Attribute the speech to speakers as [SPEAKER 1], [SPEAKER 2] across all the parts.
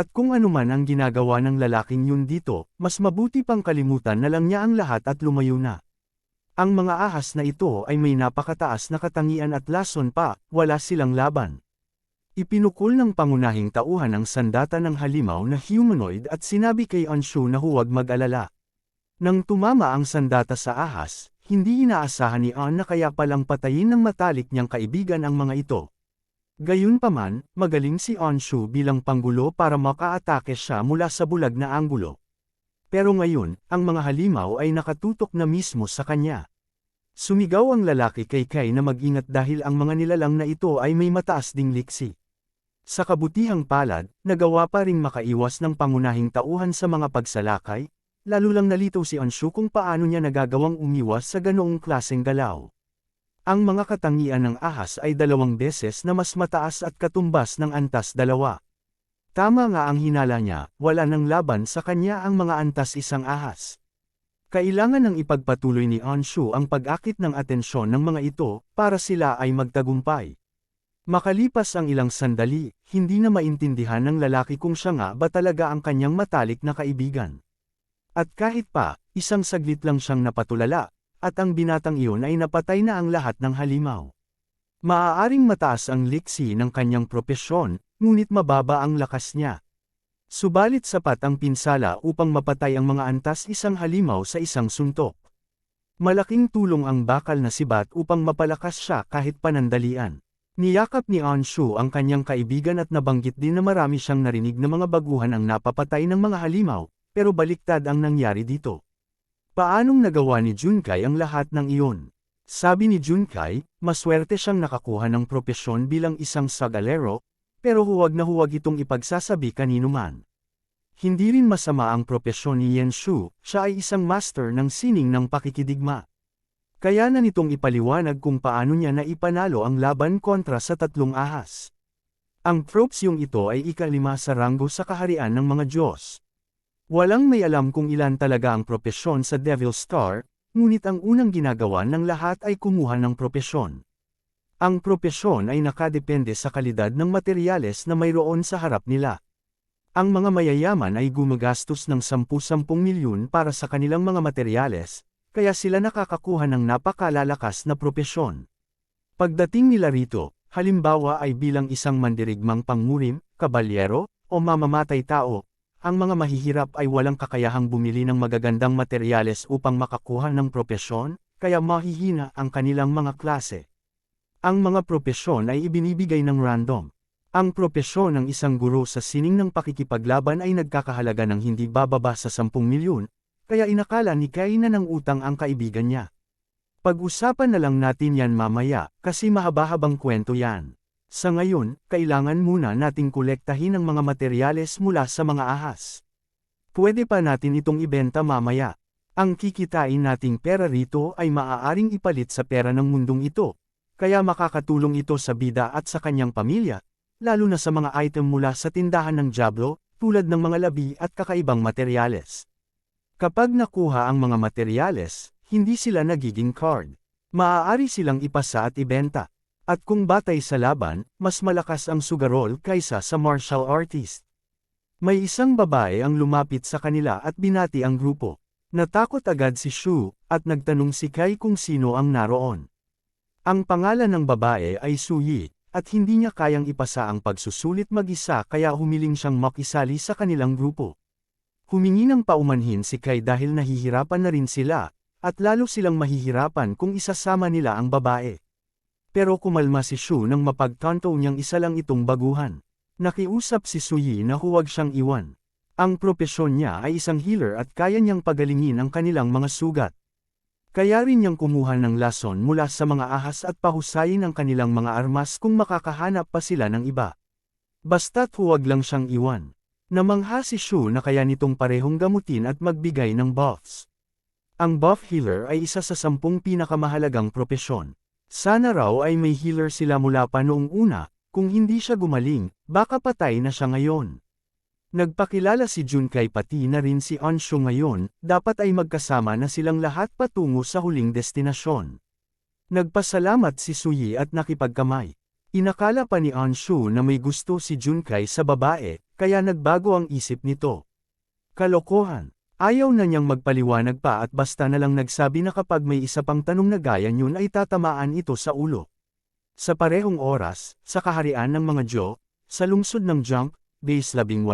[SPEAKER 1] At kung ano man ang ginagawa ng lalaking yun dito, mas mabuti pang kalimutan na lang niya ang lahat at lumayo na. Ang mga ahas na ito ay may napakataas na katangian at lason pa, wala silang laban. Ipinukul ng pangunahing tauhan ang sandata ng halimaw na humanoid at sinabi kay Anshu na huwag mag-alala. Nang tumama ang sandata sa ahas, hindi inaasahan ni An na kaya palang patayin ng matalik niyang kaibigan ang mga ito. Gayunpaman, magaling si Onshu bilang panggulo para makaatake siya mula sa bulag na anggulo. Pero ngayon, ang mga halimaw ay nakatutok na mismo sa kanya. Sumigaw ang lalaki kay Kai na mag-ingat dahil ang mga nilalang na ito ay may mataas ding liksi. Sa kabutihang palad, nagawa pa ring makaiwas ng pangunahing tauhan sa mga pagsalakay, lalo lang nalito si Onshu kung paano niya nagagawang umiwas sa ganoong klaseng galaw. Ang mga katangian ng ahas ay dalawang beses na mas mataas at katumbas ng antas dalawa. Tama nga ang hinala niya, wala nang laban sa kanya ang mga antas isang ahas. Kailangan ng ipagpatuloy ni Anshu ang pag-akit ng atensyon ng mga ito, para sila ay magtagumpay. Makalipas ang ilang sandali, hindi na maintindihan ng lalaki kung siya nga ba talaga ang kanyang matalik na kaibigan. At kahit pa, isang saglit lang siyang napatulala, at ang binatang iyon ay napatay na ang lahat ng halimaw. Maaaring mataas ang liksi ng kanyang propesyon, ngunit mababa ang lakas niya. Subalit sapat ang pinsala upang mapatay ang mga antas isang halimaw sa isang suntok. Malaking tulong ang bakal na sibat upang mapalakas siya kahit panandalian. Niyakap ni Anshu ang kanyang kaibigan at nabanggit din na marami siyang narinig na mga baguhan ang napapatay ng mga halimaw, pero baliktad ang nangyari dito. Paanong nagawa ni Junkai ang lahat ng iyon? Sabi ni Junkai, maswerte siyang nakakuha ng propesyon bilang isang sagalero, pero huwag na huwag itong ipagsasabi kanino man. Hindi rin masama ang propesyon ni Yen Shu, siya ay isang master ng sining ng pakikidigma. Kaya na nitong ipaliwanag kung paano niya na ipanalo ang laban kontra sa tatlong ahas. Ang tropes yung ito ay ikalima sa ranggo sa kaharian ng mga Diyos. Walang may alam kung ilan talaga ang propesyon sa Devil Star, ngunit ang unang ginagawa ng lahat ay kumuha ng propesyon. Ang propesyon ay nakadepende sa kalidad ng materyales na mayroon sa harap nila. Ang mga mayayaman ay gumagastos ng 10-10 milyon para sa kanilang mga materyales, kaya sila nakakakuha ng napakalalakas na propesyon. Pagdating nila rito, halimbawa ay bilang isang mandirigmang pangmurim, kabalyero, o mamamatay tao, ang mga mahihirap ay walang kakayahang bumili ng magagandang materyales upang makakuha ng propesyon, kaya mahihina ang kanilang mga klase. Ang mga propesyon ay ibinibigay ng random. Ang propesyon ng isang guro sa sining ng pakikipaglaban ay nagkakahalaga ng hindi bababa sa 10 milyon, kaya inakala ni Kay na ng utang ang kaibigan niya. Pag-usapan na lang natin yan mamaya, kasi mahaba-habang kwento yan. Sa ngayon, kailangan muna nating kolektahin ang mga materyales mula sa mga ahas. Pwede pa natin itong ibenta mamaya. Ang kikitain nating pera rito ay maaaring ipalit sa pera ng mundong ito, kaya makakatulong ito sa bida at sa kanyang pamilya, lalo na sa mga item mula sa tindahan ng Diablo, tulad ng mga labi at kakaibang materyales. Kapag nakuha ang mga materyales, hindi sila nagiging card. Maaari silang ipasa at ibenta. At kung batay sa laban, mas malakas ang sugarol kaysa sa martial artist. May isang babae ang lumapit sa kanila at binati ang grupo. Natakot agad si Shu, at nagtanong si Kai kung sino ang naroon. Ang pangalan ng babae ay Su Yi, at hindi niya kayang ipasa ang pagsusulit mag-isa kaya humiling siyang makisali sa kanilang grupo. Humingi ng paumanhin si Kai dahil nahihirapan na rin sila, at lalo silang mahihirapan kung isasama nila ang babae. Pero kumalma si Shu nang mapagtanto niyang isa lang itong baguhan. Nakiusap si Suyi na huwag siyang iwan. Ang propesyon niya ay isang healer at kaya niyang pagalingin ang kanilang mga sugat. Kaya rin niyang kumuha ng lason mula sa mga ahas at pahusayin ang kanilang mga armas kung makakahanap pa sila ng iba. Basta't huwag lang siyang iwan. Namangha si Shu na kaya nitong parehong gamutin at magbigay ng buffs. Ang buff healer ay isa sa sampung pinakamahalagang propesyon. Sana raw ay may healer sila mula pa noong una, kung hindi siya gumaling, baka patay na siya ngayon. Nagpakilala si Junkay pati na rin si Anshu ngayon, dapat ay magkasama na silang lahat patungo sa huling destinasyon. Nagpasalamat si Suyi at nakipagkamay. Inakala pa ni Anshu na may gusto si Junkay sa babae, kaya nagbago ang isip nito. Kalokohan. Ayaw na niyang magpaliwanag pa at basta na lang nagsabi na kapag may isa pang tanong na gaya yun ay tatamaan ito sa ulo. Sa parehong oras, sa kaharian ng mga Diyo, sa lungsod ng Junk, Base 18,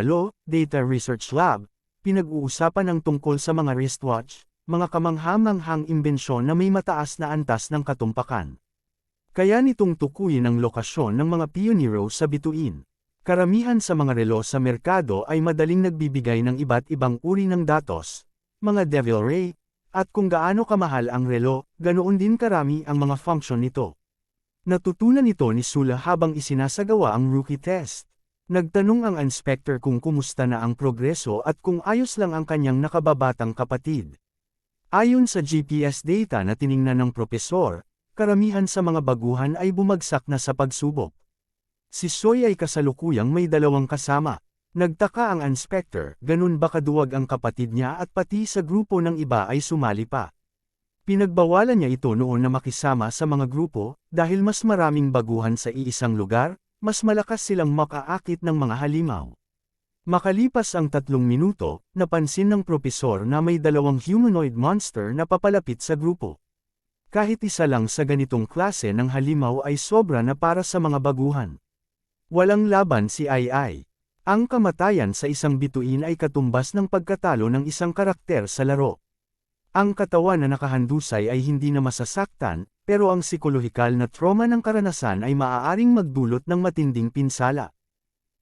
[SPEAKER 1] Data Research Lab, pinag-uusapan ang tungkol sa mga wristwatch, mga kamanghamanghang imbensyon na may mataas na antas ng katumpakan. Kaya nitong tukuyin ang lokasyon ng mga pionero sa bituin. Karamihan sa mga relo sa merkado ay madaling nagbibigay ng iba't ibang uri ng datos, mga devil ray, at kung gaano kamahal ang relo, ganoon din karami ang mga function nito. Natutunan ito ni Sula habang isinasagawa ang rookie test. Nagtanong ang inspector kung kumusta na ang progreso at kung ayos lang ang kanyang nakababatang kapatid. Ayon sa GPS data na tiningnan ng propesor, karamihan sa mga baguhan ay bumagsak na sa pagsubok. Si Soy ay kasalukuyang may dalawang kasama. Nagtaka ang inspector, ganun ba kaduwag ang kapatid niya at pati sa grupo ng iba ay sumali pa. Pinagbawalan niya ito noon na makisama sa mga grupo, dahil mas maraming baguhan sa iisang lugar, mas malakas silang makaakit ng mga halimaw. Makalipas ang tatlong minuto, napansin ng propesor na may dalawang humanoid monster na papalapit sa grupo. Kahit isa lang sa ganitong klase ng halimaw ay sobra na para sa mga baguhan. Walang laban si Ai. Ang kamatayan sa isang bituin ay katumbas ng pagkatalo ng isang karakter sa laro. Ang katawan na nakahandusay ay hindi na masasaktan, pero ang psikolohikal na trauma ng karanasan ay maaaring magdulot ng matinding pinsala.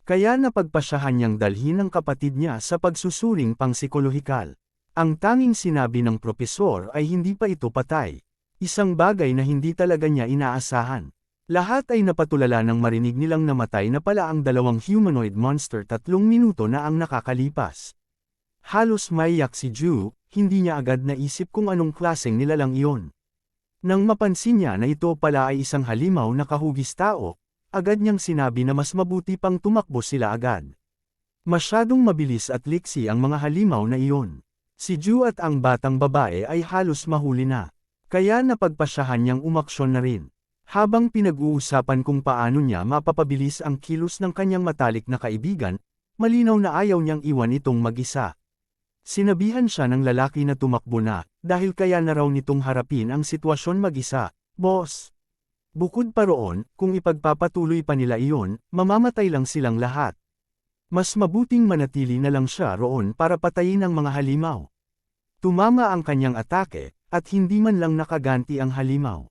[SPEAKER 1] Kaya napagpasyahan niyang dalhin ang kapatid niya sa pagsusuring pang psikolohikal. Ang tanging sinabi ng propesor ay hindi pa ito patay. Isang bagay na hindi talaga niya inaasahan. Lahat ay napatulala nang marinig nilang namatay na pala ang dalawang humanoid monster tatlong minuto na ang nakakalipas. Halos maiyak si Ju, hindi niya agad naisip kung anong klaseng nilalang iyon. Nang mapansin niya na ito pala ay isang halimaw na kahugis tao, agad niyang sinabi na mas mabuti pang tumakbo sila agad. Masyadong mabilis at liksi ang mga halimaw na iyon. Si Ju at ang batang babae ay halos mahuli na. Kaya napagpasyahan niyang umaksyon na rin. Habang pinag-uusapan kung paano niya mapapabilis ang kilos ng kanyang matalik na kaibigan, malinaw na ayaw niyang iwan itong mag-isa. Sinabihan siya ng lalaki na tumakbo na, dahil kaya na raw nitong harapin ang sitwasyon mag-isa, Boss! Bukod pa roon, kung ipagpapatuloy pa nila iyon, mamamatay lang silang lahat. Mas mabuting manatili na lang siya roon para patayin ang mga halimaw. Tumama ang kanyang atake, at hindi man lang nakaganti ang halimaw.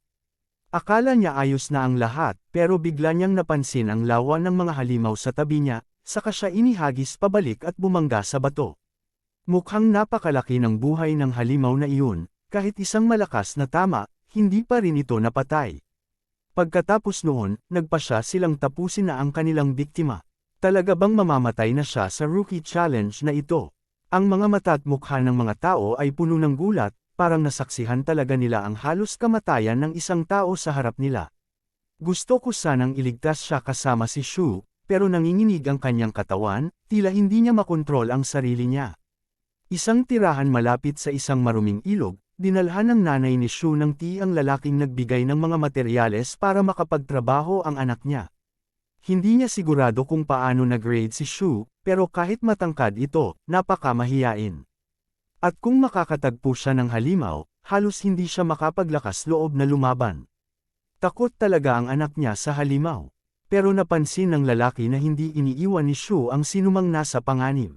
[SPEAKER 1] Akala niya ayos na ang lahat, pero bigla niyang napansin ang lawa ng mga halimaw sa tabi niya, saka siya inihagis pabalik at bumangga sa bato. Mukhang napakalaki ng buhay ng halimaw na iyon, kahit isang malakas na tama, hindi pa rin ito napatay. Pagkatapos noon, nagpa siya silang tapusin na ang kanilang biktima. Talaga bang mamamatay na siya sa rookie challenge na ito? Ang mga mata at mukha ng mga tao ay puno ng gulat, parang nasaksihan talaga nila ang halos kamatayan ng isang tao sa harap nila. Gusto ko sanang iligtas siya kasama si Shu, pero nanginginig ang kanyang katawan, tila hindi niya makontrol ang sarili niya. Isang tirahan malapit sa isang maruming ilog, dinalhan ng nanay ni Shu ng ti ang lalaking nagbigay ng mga materyales para makapagtrabaho ang anak niya. Hindi niya sigurado kung paano nag-grade si Shu, pero kahit matangkad ito, napakamahiyain. At kung makakatagpo siya ng halimaw, halos hindi siya makapaglakas loob na lumaban. Takot talaga ang anak niya sa halimaw. Pero napansin ng lalaki na hindi iniiwan ni Shu ang sinumang nasa panganib.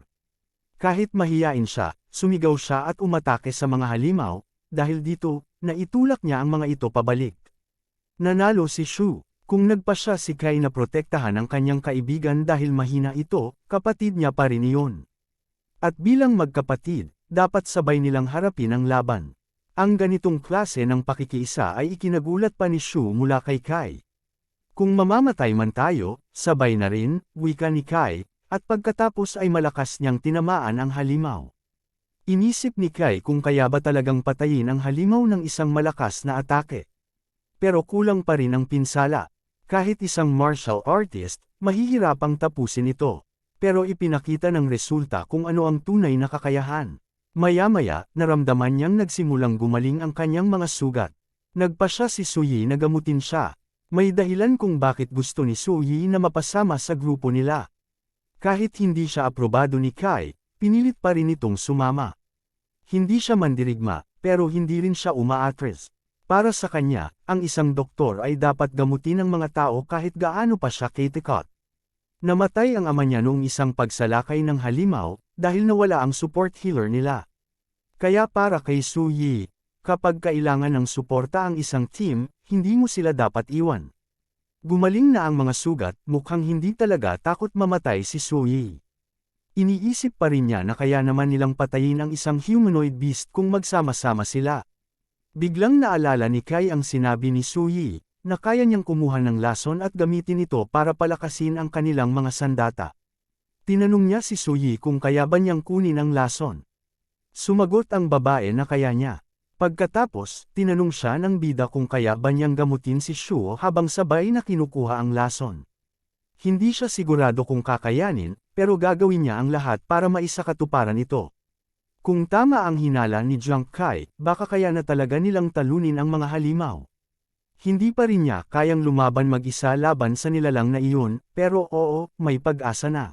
[SPEAKER 1] Kahit mahiyain siya, sumigaw siya at umatake sa mga halimaw, dahil dito, naitulak niya ang mga ito pabalik. Nanalo si Shu. Kung nagpa siya si Kai na protektahan ang kanyang kaibigan dahil mahina ito, kapatid niya pa rin iyon. At bilang magkapatid, dapat sabay nilang harapin ang laban. Ang ganitong klase ng pakikiisa ay ikinagulat pa ni Shu mula kay Kai. Kung mamamatay man tayo, sabay na rin, wika ni Kai, at pagkatapos ay malakas niyang tinamaan ang halimaw. Inisip ni Kai kung kaya ba talagang patayin ang halimaw ng isang malakas na atake. Pero kulang pa rin ang pinsala. Kahit isang martial artist, mahihirapang tapusin ito. Pero ipinakita ng resulta kung ano ang tunay na kakayahan. Maya-maya, naramdaman niyang nagsimulang gumaling ang kanyang mga sugat. Nagpa siya si Suyi na gamutin siya. May dahilan kung bakit gusto ni Suyi na mapasama sa grupo nila. Kahit hindi siya aprobado ni Kai, pinilit pa rin itong sumama. Hindi siya mandirigma, pero hindi rin siya umaatres. Para sa kanya, ang isang doktor ay dapat gamutin ng mga tao kahit gaano pa siya kitikot. Namatay ang ama niya noong isang pagsalakay ng halimaw, dahil nawala ang support healer nila. Kaya para kay Su Yi, kapag kailangan ng suporta ang isang team, hindi mo sila dapat iwan. Gumaling na ang mga sugat, mukhang hindi talaga takot mamatay si Su Yi. Iniisip pa rin niya na kaya naman nilang patayin ang isang humanoid beast kung magsama-sama sila. Biglang naalala ni Kai ang sinabi ni Su Yi, na kaya niyang kumuha ng lason at gamitin ito para palakasin ang kanilang mga sandata. Tinanong niya si Su Yi kung kaya ba niyang kunin ang lason. Sumagot ang babae na kaya niya. Pagkatapos, tinanong siya ng bida kung kaya ba niyang gamutin si Shuo habang sabay na kinukuha ang lason. Hindi siya sigurado kung kakayanin, pero gagawin niya ang lahat para maisakatuparan ito. Kung tama ang hinala ni Jiang Kai, baka kaya na talaga nilang talunin ang mga halimaw. Hindi pa rin niya kayang lumaban mag-isa laban sa nilalang na iyon, pero oo, may pag-asa na.